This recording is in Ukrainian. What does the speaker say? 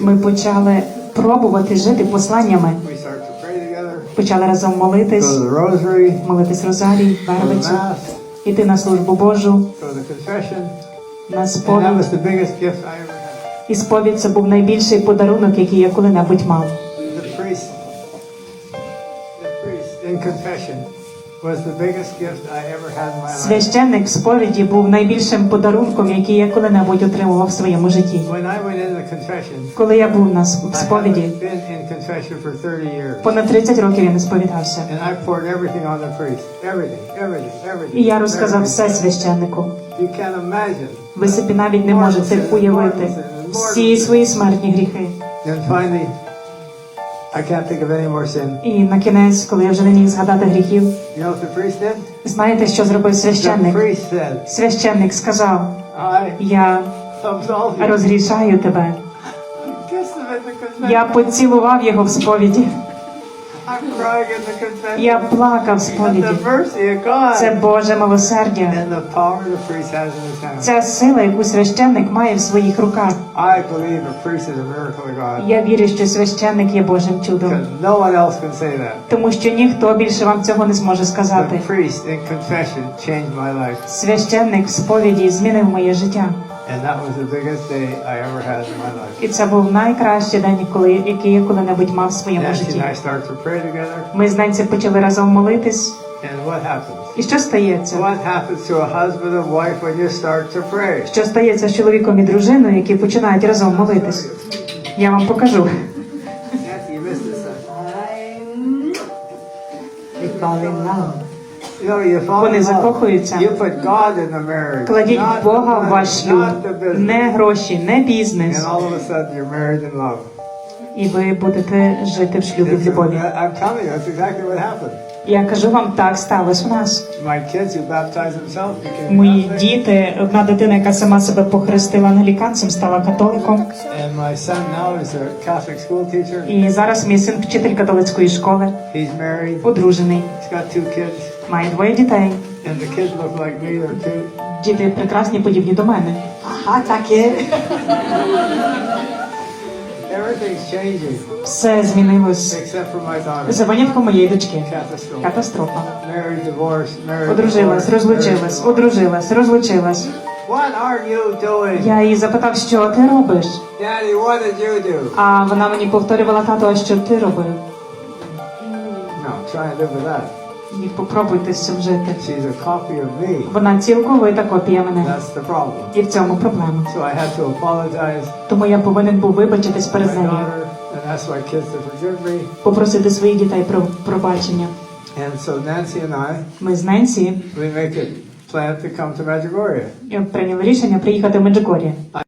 Ми почали пробувати жити посланнями. Почали разом молитись, молитись розарій, mass, іти на службу Божу, на сповідь. І сповідь це був найбільший подарунок, який я коли-небудь мав. Священник сповіді був найбільшим подарунком, який я коли-небудь отримував в своєму житті. Коли я був на сповіді, haven't been in confession for 30 years. понад 30 років я не сповідався. І я розказав все священнику. Ви собі навіть не можете уявити всі свої смертні гріхи. I can't think of any more sin. І на кінець, коли я вже не міг згадати гріхів, You know what the priest did? знаєте, що зробив The священник? priest said, Священник сказав: I Я absolve you. розрішаю тебе. Kiss him at the confession. Я поцілував його в сповіді. Я плакав сповіді. Це Боже милосердя. Ця сила, яку священник має в своїх руках. Я вірю, що священник є Божим чудом, тому що ніхто більше вам цього не зможе сказати. Священник в сповіді змінив моє життя. And that was the biggest day I ever had in my life. І це був найкращий день, коли який я коли-небудь мав в своєму Nancy житті. and I start to pray together. Ми з Ненці почали разом молитись. And what happens? І що стається? What happens to a husband and wife when you start to pray? Що стається з чоловіком і дружиною, які починають разом молитись? Я вам покажу. Nancy, you missed this. son. They fall in love. Вони закохуються. Кладіть Бога в ваш шлюб, не гроші, не бізнес, і ви будете жити в шлюбі в любові. Я кажу вам, так сталося у нас. Мої діти, одна дитина, яка сама себе похрестила англіканцем, стала католиком. І зараз мій син вчитель католицької школи, одружений, Має двоє дітей. And the kids look like me. They're cute. Діти прекрасні, подібні до мене. Ага, так є. Everything's changing Все змінилось except for my daughter. за винятком моєї дочки. Catastrophe. Катастрофа. Married, divorced, married. Одружилась, divorced, розлучилась, married, одружилась, розлучилась. divorced. What are you doing? Я її запитав, що ти робиш? Daddy, what did you do? А вона мені повторювала, тато, а що ти робив? No, try and live with that. І попробуйте з цим жити. She's a copy of me. Вона цілковита копія мене. That's the problem. І в цьому проблема. So I had to apologize Тому я повинен був вибачитись to перед my нею, daughter and ask my kids to forgive me. попросити своїх дітей про пробачення. And so Nancy and I, Ми з Ненсі we make a plan to come to Medjugorje. прийняли рішення приїхати в Меджигор'я.